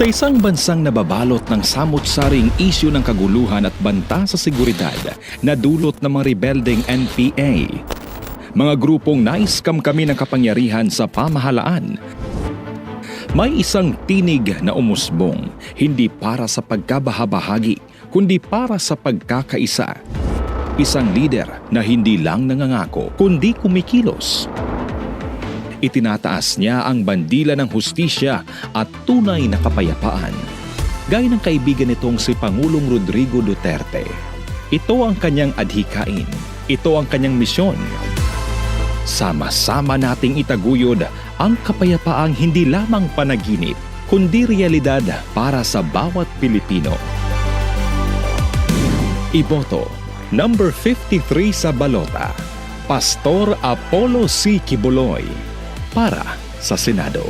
Sa isang bansang nababalot ng samot-saring isyu ng kaguluhan at banta sa seguridad na dulot ng mga rebelding NPA, mga grupong naiskam kami ng kapangyarihan sa pamahalaan, may isang tinig na umusbong, hindi para sa pagkabahabahagi, kundi para sa pagkakaisa. Isang lider na hindi lang nangangako, kundi kumikilos. Itinataas niya ang bandila ng hustisya at tunay na kapayapaan. Gaya ng kaibigan nitong si Pangulong Rodrigo Duterte. Ito ang kanyang adhikain. Ito ang kanyang misyon. Sama-sama nating itaguyod ang kapayapaang hindi lamang panaginip, kundi realidad para sa bawat Pilipino. Iboto, number 53 sa balota, Pastor Apollo C. Kibuloy, para sa Senado.